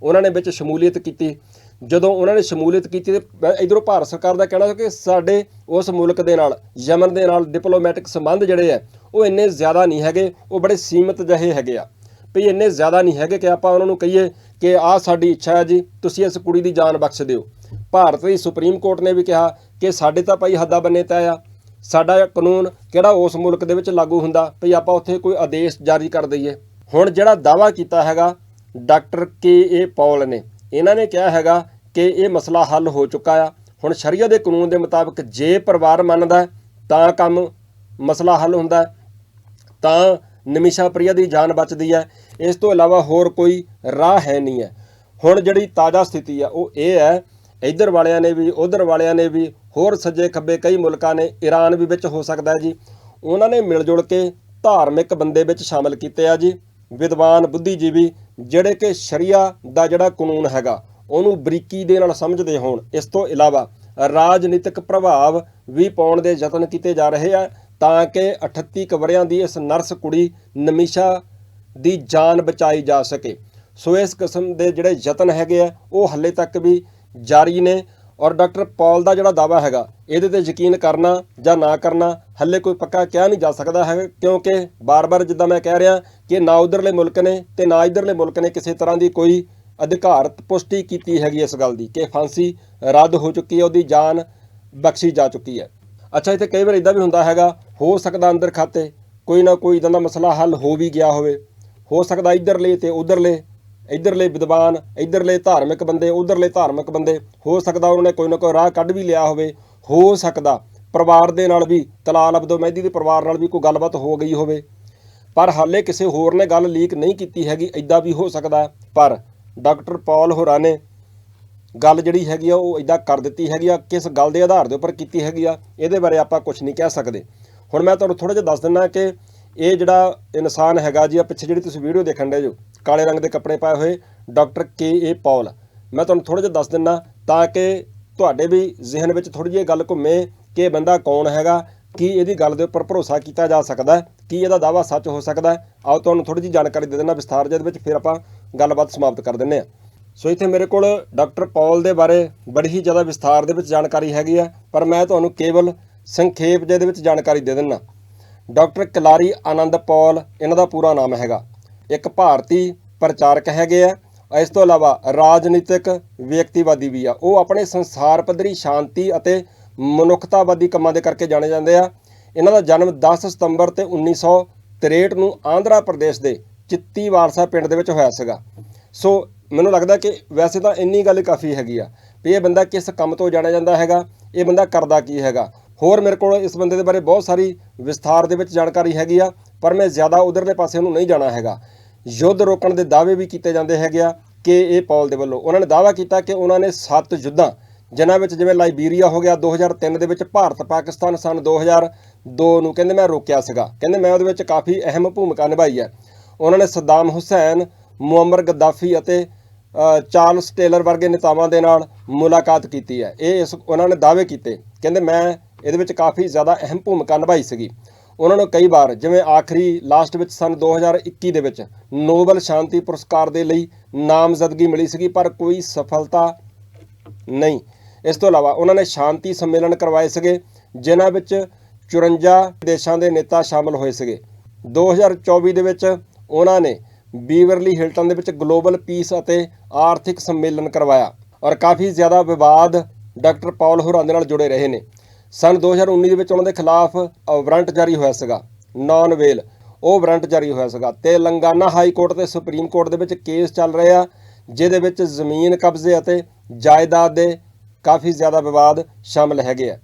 ਉਹਨਾਂ ਨੇ ਵਿੱਚ ਸ਼ਮੂਲੀਅਤ ਕੀਤੀ। ਜਦੋਂ ਉਹਨਾਂ ਨੇ ਸ਼ਮੂਲੀਅਤ ਕੀਤੀ ਤੇ ਇਧਰੋਂ ਭਾਰਤ ਸਰਕਾਰ ਦਾ ਕਹਿਣਾ ਕਿ ਸਾਡੇ ਉਸ ਮੁਲਕ ਦੇ ਨਾਲ, ਯਮਨ ਦੇ ਨਾਲ ਡਿਪਲੋਮੈਟਿਕ ਸੰਬੰਧ ਜਿਹੜੇ ਆ, ਉਹ ਇੰਨੇ ਜ਼ਿਆਦਾ ਨਹੀਂ ਹੈਗੇ, ਉਹ ਬੜੇ ਸੀਮਿਤ ਜਿਹੇ ਹੈਗੇ ਆ। ਵੀ ਇੰਨੇ ਜ਼ਿਆਦਾ ਨਹੀਂ ਹੈਗੇ ਕਿ ਆਪਾਂ ਉਹਨਾਂ ਨੂੰ ਕਹੀਏ ਕਿ ਆਹ ਸਾਡੀ ਇੱਛਾ ਹੈ ਜੀ, ਤੁਸੀਂ ਇਸ ਕੁੜੀ ਦੀ ਜਾਨ ਬਖਸ਼ ਦਿਓ। ਭਾਰਤ ਦੀ ਸੁਪਰੀਮ ਕੋਰਟ ਨੇ ਵੀ ਕਿਹਾ ਕਿ ਸਾਡੇ ਤਾਂ ਭਾਈ ਹੱਦਾਂ ਬੰਨੇ ਤੈਅ ਆ। ਸਾਡਾ ਕਾਨੂੰਨ ਕਿਹੜਾ ਉਸ ਮੁਲਕ ਦੇ ਵਿੱਚ ਲਾਗੂ ਹੁੰਦਾ ਭਈ ਆਪਾਂ ਉੱਥੇ ਕੋਈ ਆਦੇਸ਼ ਜਾਰੀ ਕਰ ਦਈਏ। ਹੁਣ ਜਿਹੜਾ ਦਾਵਾ ਕੀਤਾ ਹੈਗਾ ਡਾਕਟਰ ਕੇ ਏ ਪੌਲ ਨੇ। ਇਹਨਾਂ ਨੇ ਕਿਹਾ ਹੈਗਾ ਕਿ ਇਹ ਮਸਲਾ ਹੱਲ ਹੋ ਚੁੱਕਾ ਆ। ਹੁਣ ਸ਼ਰੀਆ ਦੇ ਕਾਨੂੰਨ ਦੇ ਮੁਤਾਬਕ ਜੇ ਪਰਿਵਾਰ ਮੰਨਦਾ ਤਾਂ ਕੰਮ ਮਸਲਾ ਹੱਲ ਹੁੰਦਾ ਤਾਂ ਨਿਮਿਸ਼ਾ ਪ੍ਰਿਆ ਦੀ ਜਾਨ ਬਚਦੀ ਹੈ। ਇਸ ਤੋਂ ਇਲਾਵਾ ਹੋਰ ਕੋਈ ਰਾਹ ਹੈ ਨਹੀਂ ਹੈ। ਹੁਣ ਜਿਹੜੀ ਤਾਜ਼ਾ ਸਥਿਤੀ ਆ, ਉਹ ਇਹ ਹੈ, ਇੱਧਰ ਵਾਲਿਆਂ ਨੇ ਵੀ, ਉਧਰ ਵਾਲਿਆਂ ਨੇ ਵੀ, ਹੋਰ ਸੱਜੇ ਖੱਬੇ ਕਈ ਮੁਲਕਾਂ ਨੇ ਈਰਾਨ ਵੀ ਵਿੱਚ ਹੋ ਸਕਦਾ ਜੀ। ਉਹਨਾਂ ਨੇ ਮਿਲ ਜੁਲ ਕੇ ਧਾਰਮਿਕ ਬੰਦੇ ਵਿੱਚ ਸ਼ਾਮਲ ਕੀਤੇ ਆ ਜੀ। ਵਿਦਵਾਨ ਬੁੱਧੀਜੀਵੀ ਜਿਹੜੇ ਕਿ ਸ਼ਰੀਆ ਦਾ ਜਿਹੜਾ ਕਾਨੂੰਨ ਹੈਗਾ, ਉਹਨੂੰ ਬਰੀਕੀ ਦੇ ਨਾਲ ਸਮਝਦੇ ਹੋਣ। ਇਸ ਤੋਂ ਇਲਾਵਾ ਰਾਜਨੀਤਿਕ ਪ੍ਰਭਾਵ ਵੀ ਪਾਉਣ ਦੇ ਯਤਨ ਕੀਤੇ ਜਾ ਰਹੇ ਆ, ਤਾਂ ਕਿ 38 ਕਵਰਿਆਂ ਦੀ ਇਸ ਨਰਸ ਕੁੜੀ ਨਮਿਸ਼ਾ ਦੀ ਜਾਨ ਬਚਾਈ ਜਾ ਸਕੇ। ਸੋ ਇਸ ਕਿਸਮ ਦੇ ਜਿਹੜੇ ਯਤਨ ਹੈਗੇ ਆ, ਉਹ ਹੱਲੇ ਤੱਕ ਵੀ ਜਾਰੀ ਨੇ। ਔਰ ਡਾਕਟਰ ਪੌਲ ਦਾ ਜਿਹੜਾ ਦਾਵਾ ਹੈਗਾ, ਇਹਦੇ ਤੇ ਯਕੀਨ ਕਰਨਾ ਜਾਂ ਨਾ ਕਰਨਾ, ਹੱਲੇ ਕੋਈ ਪੱਕਾ ਕਿਹਾ ਨਹੀਂ ਜਾ ਸਕਦਾ ਹੈ ਕਿਉਂਕਿ ਬਾਰ-ਬਾਰ ਜਿੱਦਾਂ ਮੈਂ ਕਹਿ ਰਿਹਾ ਕਿ ਨਾ ਉਧਰਲੇ ਮੁਲਕ ਨੇ ਤੇ ਨਾ ਇਧਰਲੇ ਮੁਲਕ ਨੇ ਕਿਸੇ ਤਰ੍ਹਾਂ ਦੀ ਕੋਈ ਅਧਿਕਾਰਤ ਪੁਸ਼ਟੀ ਕੀਤੀ ਹੈਗੀ ਇਸ ਗੱਲ ਦੀ ਕਿ ਫਾਂਸੀ ਰੱਦ ਹੋ ਚੁੱਕੀ ਹੈ, ਉਹਦੀ ਜਾਨ ਬਖਸ਼ੀ ਜਾ ਚੁੱਕੀ ਹੈ। ਅੱਛਾ, ਇੱਥੇ ਕਈ ਵਾਰ ਇਦਾਂ ਵੀ ਹੁੰਦਾ ਹੈਗਾ, ਹੋ ਸਕਦਾ ਅੰਦਰ ਖਾਤੇ, ਕੋਈ ਨਾ ਕੋਈ ਇਦਾਂ ਦਾ ਮਸਲਾ ਹੱਲ ਹੋ ਵੀ ਗਿਆ ਹੋਵੇ, ਹੋ ਸਕਦਾ ਇਧਰਲੇ ਤੇ ਉਧਰਲੇ ਇਧਰਲੇ ਵਿਦਵਾਨ, ਇਧਰਲੇ ਧਾਰਮਿਕ ਬੰਦੇ, ਉਧਰਲੇ ਧਾਰਮਿਕ ਬੰਦੇ, ਹੋ ਸਕਦਾ ਉਹਨਾਂ ਨੇ ਕੋਈ ਨਾ ਕੋਈ ਰਾਹ ਕੱਢ ਵੀ ਲਿਆ ਹੋਵੇ, ਹੋ ਸਕਦਾ ਪਰਿਵਾਰ ਦੇ ਨਾਲ ਵੀ, ਤਲਾਲ ਅਬਦੋ ਮਹਿਦੀ ਦੇ ਪਰਿਵਾਰ ਨਾਲ ਵੀ ਕੋਈ ਗੱਲਬਾਤ ਹੋ ਗਈ ਹੋਵੇ। ਪਰ ਹਾਲੇ ਕਿਸੇ ਹੋਰ ਨੇ ਗੱਲ ਲੀਕ ਨਹੀਂ ਕੀਤੀ ਹੈਗੀ ਐਦਾਂ ਵੀ ਹੋ ਸਕਦਾ ਪਰ ਡਾਕਟਰ ਪੌਲ ਹੋਰਾਂ ਨੇ ਗੱਲ ਜਿਹੜੀ ਹੈਗੀ ਆ, ਉਹ ਇਦਾਂ ਕਰ ਦਿੱਤੀ ਹੈਗੀ ਆ, ਕਿਸ ਗੱਲ ਦੇ ਆਧਾਰ ਦੇ ਉੱਪਰ ਕੀਤੀ ਹੈਗੀ ਆ, ਇਹਦੇ ਬਾਰੇ ਆਪਾਂ ਕੁਝ ਨਹੀਂ ਕਹਿ ਸਕਦੇ। ਹੁਣ ਮੈਂ ਤੁਹਾਨੂੰ ਥੋੜਾ ਜਿਹਾ ਦੱਸ ਦਿੰਦਾ ਕਿ ਇਹ ਜਿਹੜਾ ਇਨਸਾਨ ਹੈਗਾ ਜੀ ਆ ਪਿੱਛੇ ਜਿਹੜੀ ਤੁਸੀਂ ਵੀਡੀਓ ਦੇਖਣ ਦੇ ਜੋ, ਕਾਲੇ ਰੰਗ ਦੇ ਕੱਪੜੇ ਪਾਏ ਹੋਏ ਡਾਕਟਰ ਕੇ ਏ ਪੌਲ। ਮੈਂ ਤੁਹਾਨੂੰ ਥੋੜਾ ਜਿਹਾ ਦੱਸ ਦਿੰਦਾ ਤਾਂ ਕਿ ਤੁਹਾਡੇ ਵੀ ਜ਼ਿਹਨ ਵਿੱਚ ਥੋੜੀ ਜਿਹੀ ਗੱਲ ਘੁੰਮੇ ਕਿ ਇਹ ਬੰਦਾ ਕੌਣ ਹੈਗਾ, ਕੀ ਇਹਦੀ ਗੱਲ ਦੇ ਉੱਪਰ ਭਰੋਸਾ ਕੀਤਾ ਜਾ ਸਕਦਾ, ਕੀ ਇਹਦਾ ਦਾਵਾ ਸੱਚ ਹੋ ਸਕਦਾ। ਆਓ ਤੁਹਾਨੂੰ ਥੋੜੀ ਜਿਹੀ ਜਾਣਕਾਰੀ ਦੇ ਦਿੰਦਾ ਵਿਸਥਾਰ ਜਿਹੇ ਵਿੱਚ, ਫਿਰ ਆਪਾਂ ਗੱਲਬਾਤ ਸਮਾਪਤ ਕਰ ਦਿੰਨੇ ਆ। ਸੋ ਇੱਥੇ ਮੇਰੇ ਕੋਲ ਡਾਕਟਰ ਪੌਲ ਦੇ ਬਾਰੇ ਬੜੀ ਹੀ ਜ਼ਿਆਦਾ ਵਿਸਥਾਰ ਦੇ ਵਿੱਚ ਜਾਣਕਾਰੀ ਹੈਗੀ ਆ, ਪਰ ਮੈਂ ਤੁਹਾਨੂੰ ਕੇਵਲ ਸੰਖੇਪ ਜਿਹਦੇ ਵਿੱਚ ਜਾਣਕਾਰੀ ਦੇ ਦਿੰਨਾ। ਡਾਕਟਰ ਕਲਾਰੀ ਆਨੰਦ ਪੌਲ, ਇਹਨਾਂ ਦਾ ਪੂਰਾ ਨਾਮ ਹੈਗਾ। ਇੱਕ ਭਾਰਤੀ ਪ੍ਰਚਾਰਕ ਹੈਗੇ ਆ। ਇਸ ਤੋਂ ਇਲਾਵਾ ਰਾਜਨੀਤਿਕ ਵਿਅਕਤੀਵਾਦੀ ਵੀ ਆ। ਉਹ ਆਪਣੇ ਸੰਸਾਰ ਪੱਧਰੀ ਸ਼ਾਂਤੀ ਅਤੇ ਮਨੁੱਖਤਾਵਾਦੀ ਕੰਮਾਂ ਦੇ ਕਰਕੇ ਜਾਣੇ ਜਾਂਦੇ ਆ। ਇਹਨਾਂ ਦਾ ਜਨਮ 10 ਸਤੰਬਰ ਤੇ 1963 ਨੂੰ ਆਂਧਰਾ ਪ੍ਰਦੇਸ਼ ਦੇ ਚਿੱਤੀ ਵਾਰਸਾ ਪਿੰਡ ਦੇ ਵਿੱਚ ਹੋਇਆ ਸੀਗਾ। ਸੋ ਮੈਨੂੰ ਲੱਗਦਾ ਕਿ ਵੈਸੇ ਤਾਂ ਇੰਨੀ ਗੱਲ ਕਾਫੀ ਹੈਗੀ ਆ ਵੀ ਇਹ ਬੰਦਾ ਕਿਸ ਕੰਮ ਤੋਂ ਜਾਣਿਆ ਜਾਂਦਾ ਹੈਗਾ, ਇਹ ਬੰਦਾ ਕਰਦਾ ਕੀ ਹੈਗਾ। ਹੋਰ ਮੇਰੇ ਕੋਲ ਇਸ ਬੰਦੇ ਦੇ ਬਾਰੇ ਬਹੁਤ ਸਾਰੀ ਵਿਸਥਾਰ ਦੇ ਵਿੱਚ ਜਾਣਕਾਰੀ ਹੈਗੀ ਆ, ਪਰ ਮੈਂ ਜ਼ਿਆਦਾ ਉਧਰਲੇ ਪਾਸੇ ਨੂੰ ਨਹੀਂ ਜਾਣਾ ਹੈਗਾ। ਯੁੱਧ ਰੋਕਣ ਦੇ ਦਾਅਵੇ ਵੀ ਕੀਤੇ ਜਾਂਦੇ ਹੈਗੇ ਆ ਕਿ ਇਹ ਪੌਲ ਦੇ ਵੱਲੋਂ। ਉਹਨਾਂ ਨੇ ਦਾਅਵਾ ਕੀਤਾ ਕਿ ਉਹਨਾਂ ਨੇ ਸੱਤ ਯੁੱਧਾਂ, ਜਿਨ੍ਹਾਂ ਵਿੱਚ ਜਿਵੇਂ ਲਾਈਬੀਰੀਆ ਹੋ ਗਿਆ 2003 ਦੇ ਵਿੱਚ ਭਾਰਤ, ਪਾਕਿਸਤਾਨ ਸਨ 2002 ਨੂੰ ਕਹਿੰਦੇ ਮੈਂ ਰੋਕਿਆ ਸੀਗਾ। ਕਹਿੰਦੇ ਮੈਂ ਉਹਦੇ ਵਿੱਚ ਕਾਫੀ ਅਹਿਮ ਭੂਮਿਕਾ ਨਿਭਾਈ ਹੈ। ਉਹਨਾਂ ਨੇ ਸਦਾਮ ਹੁਸੈਨ, ਮੁਅੰਮਰ ਗੱਦਾਫੀ ਅਤੇ ਚਾਰਲਸ ਟੇਲਰ ਵਰਗੇ ਨੇਤਾਵਾਂ ਦੇ ਨਾਲ ਮੁਲਾਕਾਤ ਕੀਤੀ ਹੈ। ਇਹ ਇਸ, ਉਹਨਾਂ ਨੇ ਦਾਅਵੇ ਕੀਤੇ। ਕਹਿੰਦੇ ਮੈਂ ਇਹਦੇ ਵਿੱਚ ਕਾਫੀ ਜ਼ਿਆਦਾ ਅਹਿਮ ਭੂਮਿਕਾ ਨਿਭਾਈ ਸੀਗੀ। ਉਹਨਾਂ ਨੂੰ ਕਈ ਵਾਰ ਜਿਵੇਂ ਆਖਰੀ ਲਾਸਟ ਵਿੱਚ ਸਨ 2021 ਦੇ ਵਿੱਚ ਨੋਬਲ ਸ਼ਾਂਤੀ ਪੁਰਸਕਾਰ ਦੇ ਲਈ ਨਾਮਜ਼ਦਗੀ ਮਿਲੀ ਸੀਗੀ, ਪਰ ਕੋਈ ਸਫਲਤਾ ਨਹੀਂ। ਇਸ ਤੋਂ ਇਲਾਵਾ ਉਹਨਾਂ ਨੇ ਸ਼ਾਂਤੀ ਸੰਮੇਲਨ ਕਰਵਾਏ ਸੀਗੇ, ਜਿਨ੍ਹਾਂ ਵਿੱਚ 54 ਦੇਸ਼ਾਂ ਦੇ ਨੇਤਾ ਸ਼ਾਮਲ ਹੋਏ ਸੀਗੇ। 2024 ਦੇ ਵਿੱਚ ਉਹਨਾਂ ਨੇ ਬੀਵਰਲੀ ਹਿਲਟਨ ਦੇ ਵਿੱਚ ਗਲੋਬਲ ਪੀਸ ਅਤੇ ਆਰਥਿਕ ਸੰਮੇਲਨ ਕਰਵਾਇਆ ਔਰ ਕਾਫੀ ਜ਼ਿਆਦਾ ਵਿਵਾਦ ਡਾਕਟਰ ਪੌਲ ਹੋਰਾਂ ਦੇ ਨਾਲ ਜੁੜੇ ਰਹੇ ਨੇ। ਸਨ 2019 ਦੇ ਵਿੱਚ ਉਹਨਾਂ ਦੇ ਖਿਲਾਫ ਵਾਰੰਟ ਜਾਰੀ ਹੋਇਆ ਸੀਗਾ ਨਾਨ ਵੇਲ ਉਹ ਵਾਰੰਟ ਜਾਰੀ ਹੋਇਆ ਸੀਗਾ। ਤੇਲੰਗਾਨਾ ਹਾਈ ਕੋਰਟ ਤੇ ਸੁਪਰੀਮ ਕੋਰਟ ਦੇ ਵਿੱਚ ਕੇਸ ਚੱਲ ਰਿਹਾ ਜਿਹਦੇ ਵਿੱਚ ਜ਼ਮੀਨ ਕਬਜ਼ੇ ਅਤੇ ਜਾਇਦਾਦ ਦੇ ਕਾਫੀ ਜ਼ਿਆਦਾ ਵਿਵਾਦ ਸ਼ਾਮਲ ਹੈਗੇ ਆ।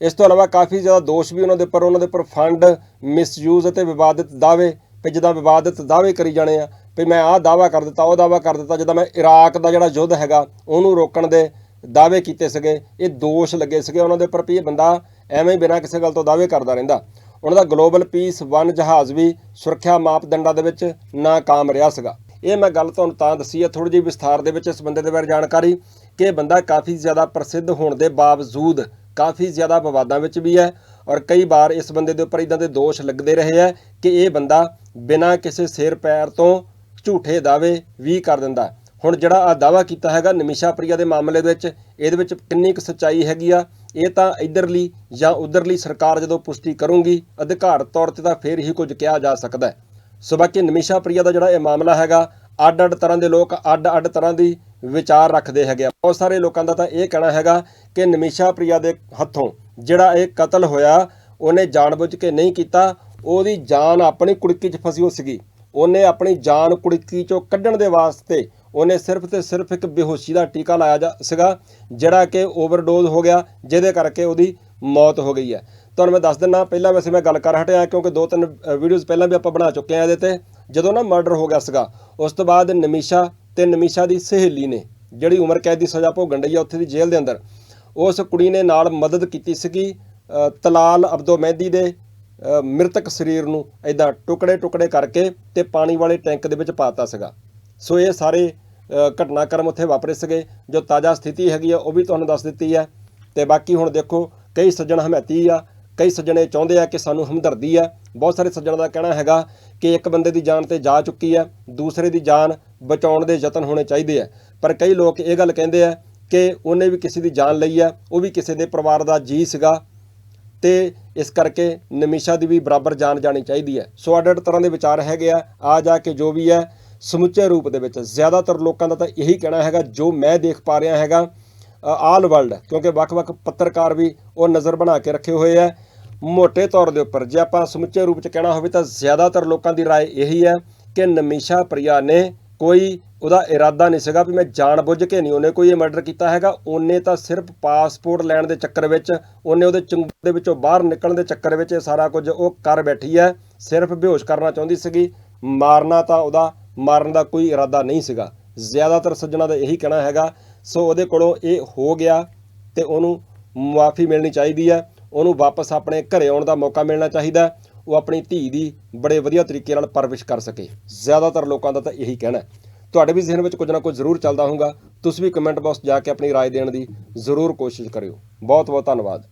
ਇਸ ਤੋਂ ਇਲਾਵਾ ਕਾਫੀ ਜ਼ਿਆਦਾ ਦੋਸ਼ ਵੀ ਉਹਨਾਂ ਦੇ ਉੱਪਰ, ਉਹਨਾਂ ਦੇ ਉੱਪਰ ਫੰਡ ਮਿਸਯੂਜ਼ ਅਤੇ ਵਿਵਾਦਿਤ ਦਾਅਵੇ, ਵੀ ਜਿੱਦਾਂ ਵਿਵਾਦਿਤ ਦਾਅਵੇ ਕਰੀ ਜਾਣੇ ਆ, ਵੀ ਮੈਂ ਆਹ ਦਾਅਵਾ ਕਰ ਦਿੱਤਾ, ਉਹ ਦਾਅਵਾ ਕਰ ਦਿੱਤਾ, ਜਿੱਦਾਂ ਮੈਂ ਇਰਾਕ ਦਾ ਜਿਹੜਾ ਯੁੱਧ ਹੈਗਾ, ਉਹਨੂੰ ਰੋਕਣ ਦੇ ਦਾਅਵੇ ਕੀਤੇ ਸੀਗੇ, ਇਹ ਦੋਸ਼ ਲੱਗੇ ਸੀਗੇ ਉਹਨਾਂ ਦੇ ਉੱਪਰ ਵੀ ਇਹ ਬੰਦਾ ਐਵੇਂ ਹੀ ਬਿਨਾਂ ਕਿਸੇ ਗੱਲ ਤੋਂ ਦਾਅਵੇ ਕਰਦਾ ਰਹਿੰਦਾ। ਉਹਨਾਂ ਦਾ ਗਲੋਬਲ ਪੀਸ ਵਨ ਜਹਾਜ਼ ਵੀ ਸੁਰੱਖਿਆ ਮਾਪਦੰਡਾਂ ਦੇ ਵਿੱਚ ਨਾਕਾਮ ਰਿਹਾ ਸੀਗਾ। ਇਹ ਮੈਂ ਗੱਲ ਤੁਹਾਨੂੰ ਤਾਂ ਦੱਸੀ ਹੈ ਥੋੜੀ ਜਿਹੀ ਵਿਸਥਾਰ ਦੇ ਵਿੱਚ ਇਸ ਬੰਦੇ ਦੇ ਬਾਰੇ ਜਾਣਕਾਰੀ ਕਿ ਇਹ ਬੰਦਾ ਕਾਫੀ ਜ਼ਿਆਦਾ ਪ੍ਰਸਿੱਧ ਹੋਣ ਦੇ ਬਾਵਜੂਦ ਕਾਫੀ ਜ਼ਿਆਦਾ ਵਿਵਾਦਾਂ ਵਿੱਚ ਵੀ ਹੈ ਔਰ ਕਈ ਵਾਰ ਇਸ ਬੰਦੇ ਦੇ ਉੱਪਰ ਇਦਾਂ ਦੇ ਦੋਸ਼ ਲੱਗਦੇ ਰਹੇ ਹੈ ਕਿ ਇਹ ਬੰਦਾ ਬਿਨਾਂ ਕਿਸੇ ਸਿਰ ਪੈਰ ਤੋਂ ਝੂਠੇ ਦਾਅਵੇ ਵੀ ਕਰ ਦਿੰਦਾ। ਹੁਣ ਜਿਹੜਾ ਆ ਦਾਅਵਾ ਕੀਤਾ ਹੈਗਾ ਨਿਮਿਸ਼ਾ ਪ੍ਰਿਆ ਦੇ ਮਾਮਲੇ ਦੇ ਵਿੱਚ, ਇਹਦੇ ਵਿੱਚ ਕਿੰਨੀ ਕੁ ਸੱਚਾਈ ਹੈਗੀ ਆ, ਇਹ ਤਾਂ ਇਧਰਲੀ ਜਾਂ ਉਧਰਲੀ ਸਰਕਾਰ ਜਦੋਂ ਪੁਸ਼ਟੀ ਕਰੂਗੀ, ਅਧਿਕਾਰ ਤੌਰ ਤੇ ਤਾਂ ਫੇਰ ਹੀ ਕੁਝ ਕਿਹਾ ਜਾ ਸਕਦਾ ਹੈ। ਸੋ ਬਾਕੀ ਨਿਮਿਸ਼ਾ ਪ੍ਰਿਆ ਦਾ ਜਿਹੜਾ ਇਹ ਮਾਮਲਾ ਹੈਗਾ, ਅੱਡ-ਅੱਡ ਤਰ੍ਹਾਂ ਦੇ ਲੋਕ ਅੱਡ-ਅੱਡ ਤਰ੍ਹਾਂ ਦੀ ਵਿਚਾਰ ਰੱਖਦੇ ਹੈਗੇ ਆ। ਬਹੁਤ ਸਾਰੇ ਲੋਕਾਂ ਦਾ ਤਾਂ ਇਹ ਕਹਿਣਾ ਹੈਗਾ ਕਿ ਨਿਮਿਸ਼ਾ ਪ੍ਰਿਆ ਦੇ ਹੱਥੋਂ ਜਿਹੜਾ ਇਹ ਕਤਲ ਹੋਇਆ, ਉਹਨੇ ਜਾਣਬੁੱਝ ਕੇ ਨਹੀਂ ਕੀਤਾ, ਉਹਦੀ ਜਾਨ ਆਪਣੀ ਕੁੜਕੀ 'ਚ ਫਸੀ ਹੋ ਸੀਗੀ। ਉਹਨੇ ਆਪਣੀ ਜਾਨ ਕੁੜਕੀ 'ਚੋਂ ਕੱਢਣ ਦੇ ਵਾਸਤੇ ਉਹਨੇ ਸਿਰਫ ਤੇ ਸਿਰਫ ਇੱਕ ਬੇਹੋਸ਼ੀ ਦਾ ਟੀਕਾ ਲਾਇਆ ਜਾ ਸੀਗਾ, ਜਿਹੜਾ ਕਿ ਓਵਰਡੋਜ਼ ਹੋ ਗਿਆ, ਜਿਹਦੇ ਕਰਕੇ ਉਹਦੀ ਮੌਤ ਹੋ ਗਈ ਹੈ। ਤੁਹਾਨੂੰ ਮੈਂ ਦੱਸ ਦਿੰਦਾ ਪਹਿਲਾਂ ਵੈਸੇ ਮੈਂ ਗੱਲ ਕਰ ਹਟਿਆ, ਕਿਉਂਕਿ ਦੋ ਤਿੰਨ ਵੀਡੀਓਜ਼ ਪਹਿਲਾਂ ਵੀ ਆਪਾਂ ਬਣਾ ਚੁੱਕੇ ਆ ਇਹਦੇ ਤੇ। ਜਦੋਂ ਨਾ ਮਰਡਰ ਹੋ ਗਿਆ ਸੀਗਾ, ਉਸ ਤੋਂ ਬਾਅਦ ਨਮੀਸ਼ਾ ਤੇ ਨਮੀਸ਼ਾ ਦੀ ਸਹੇਲੀ ਨੇ, ਜਿਹੜੀ ਉਮਰ ਕੈਦ ਦੀ ਸਜ਼ਾ ਭੋਗਣ ਡਈ ਆ ਉੱਥੇ ਦੀ ਜੇਲ੍ਹ ਦੇ ਅੰਦਰ, ਉਸ ਕੁੜੀ ਨੇ ਨਾਲ ਮਦਦ ਕੀਤੀ ਸੀਗੀ ਤਲਾਲ ਅਬਦੋ ਮਹਿਦੀ ਦੇ ਮ੍ਰਿਤਕ ਸਰੀਰ ਨੂੰ ਐਦਾਂ ਟੁਕੜੇ ਟੁਕੜੇ ਕਰਕੇ ਤੇ ਪਾਣੀ ਵਾਲੇ ਟੈਂਕ ਦੇ ਵਿੱਚ ਪਾਤਾ ਸੀਗਾ। ਸੋ ਇਹ ਸਾਰੇ ਘਟਨਾਕ੍ਰਮ ਉੱਥੇ ਵਾਪਰੇ ਸੀਗੇ। ਜੋ ਤਾਜ਼ਾ ਸਥਿਤੀ ਹੈਗੀ ਆ, ਉਹ ਵੀ ਤੁਹਾਨੂੰ ਦੱਸ ਦਿੱਤੀ ਹੈ ਤੇ ਬਾਕੀ ਹੁਣ ਦੇਖੋ, ਕਈ ਸੱਜਣ ਹਮੈਤੀ ਆ, ਕਈ ਸੱਜਣੇ ਚਾਹੁੰਦੇ ਆ ਕਿ ਸਾਨੂੰ ਹਮਦਰਦੀ ਹੈ ਬਹੁਤ ਸਾਰੇ ਸੱਜਣ ਦਾ ਕਹਿਣਾ ਹੈਗਾ ਕਿ ਇੱਕ ਬੰਦੇ ਦੀ ਜਾਨ ਤੇ ਜਾ ਚੁੱਕੀ ਹੈ ਦੂਸਰੇ ਦੀ ਜਾਨ ਬਚਾਉਣ ਦੇ ਯਤਨ ਹੋਣੇ ਚਾਹੀਦੇ ਆ। ਪਰ ਕਈ ਲੋਕ ਇਹ ਗੱਲ ਕਹਿੰਦੇ ਆ ਕਿ ਉਹਨੇ ਵੀ ਕਿਸੇ ਦੀ ਜਾਨ ਲਈ ਆ, ਉਹ ਵੀ ਕਿਸੇ ਦੇ ਪਰਿਵਾਰ ਦਾ ਜੀ ਸੀਗਾ। ਤੇ ਇਸ ਕਰਕੇ ਨਮੀਸ਼ਾ ਦੀ ਵੀ ਬਰਾਬਰ ਜਾਨ ਜਾਣੀ ਚਾਹੀਦੀ ਹੈ ਸੋ ਅੱਡ ਅੱਡ ਤਰ੍ਹਾਂ ਦੇ ਵਿਚਾਰ ਹੈਗੇ ਆ। ਆ ਜਾ ਕੇ ਜੋ ਵੀ ਹੈ ਸਮੁੱਚੇ ਰੂਪ ਦੇ ਵਿੱਚ। ਜ਼ਿਆਦਾਤਰ ਲੋਕਾਂ ਦਾ ਤਾਂ ਇਹੀ ਕਹਿਣਾ ਹੈਗਾ, ਜੋ ਮੈਂ ਦੇਖ ਪਾ ਰਿਹਾ ਹੈਗਾ ਆਲ ਵਰਲਡ, ਕਿਉਂਕਿ ਵੱਖ-ਵੱਖ ਪੱਤਰਕਾਰ ਵੀ ਉਹ ਨਜ਼ਰ ਬਣਾ ਕੇ ਰੱਖੇ ਹੋਏ ਆ। ਮੋٹے ਤੌਰ ਦੇ ਉੱਪਰ, ਜੇ ਆਪਾਂ ਸਮੁੱਚੇ ਰੂਪ 'ਚ ਕਹਿਣਾ ਹੋਵੇ ਤਾਂ ਜ਼ਿਆਦਾਤਰ ਲੋਕਾਂ ਦੀ رائے ਇਹੀ ਹੈ ਕਿ ਨਮੀਸ਼ਾ ਪ੍ਰਿਆ ਨੇ ਕੋਈ ਉਹਦਾ ਇਰਾਦਾ ਨਹੀਂ ਸੀਗਾ ਵੀ ਮੈਂ ਜਾਣ ਬੁੱਝ ਕੇ ਨਹੀਂ ਉਹਨੇ ਕੋਈ ਇਹ ਮਰਡਰ ਕੀਤਾ ਹੈਗਾ। ਉਹਨੇ ਤਾਂ ਸਿਰਫ ਪਾਸਪੋਰਟ ਲੈਣ ਦੇ ਚੱਕਰ ਵਿੱਚ, ਉਹਨੇ ਉਹਦੇ ਚੰਗੂ ਦੇ ਵਿੱਚੋਂ ਬਾਹਰ ਨਿਕਲਣ ਦੇ ਚੱਕਰ ਵਿੱਚ ਇਹ ਸਾਰਾ ਕੁਝ ਉਹ ਕਰ ਬੈਠੀ ਹੈ। ਸਿਰਫ ਬੇਹੋਸ਼ ਕਰਨਾ ਚਾਹੁੰਦੀ ਸੀਗੀ। ਮਾਰਨਾ ਤਾਂ ਉਹਦਾ ਮਾਰਨ ਦਾ ਕੋਈ ਇਰਾਦਾ ਨਹੀਂ ਸੀਗਾ ਜ਼ਿਆਦਾਤਰ ਸੱਜਣਾ ਦਾ ਇਹੀ ਕਹਿਣਾ ਹੈਗਾ ਸੋ ਉਹਦੇ ਕੋਲੋਂ ਇਹ ਹੋ ਗਿਆ ਤੇ ਉਹਨੂੰ ਮੁਆਫੀ ਮਿਲਣੀ ਚਾਹੀਦੀ ਹੈ ਉਹਨੂੰ ਵਾਪਸ ਆਪਣੇ ਘਰੇ ਆਉਣ ਦਾ ਮੌਕਾ ਮਿਲਣਾ ਚਾਹੀਦਾ ਹੈ। ਉਹ ਆਪਣੀ ਧੀ ਦੀ ਬੜੇ ਵਧੀਆ ਤਰੀਕੇ ਨਾਲ ਪਰਵਿਸ਼ ਕਰ ਸਕੇ ਜ਼ਿਆਦਾਤਰ ਲੋਕਾਂ ਦਾ ਤਾਂ ਇਹੀ ਕਹਿਣਾ ਹੈ ਤੁਹਾਡੇ ਵੀ ਜ਼ਿਹਨ ਵਿੱਚ ਕੁਝ ਨਾ ਕੁਝ ਜ਼ਰੂਰ ਚੱਲਦਾ ਹੋਊਗਾ ਤੁਸੀਂ ਵੀ ਕਮੈਂਟ ਬਾਕਸ ਜਾ ਕੇ ਆਪਣੀ رائے ਦੇਣ ਦੀ ਜ਼ਰੂਰ ਕੋਸ਼ਿਸ਼ ਕਰਿਓ ਬਹੁਤ ਬਹੁਤ ਧੰਨਵਾਦ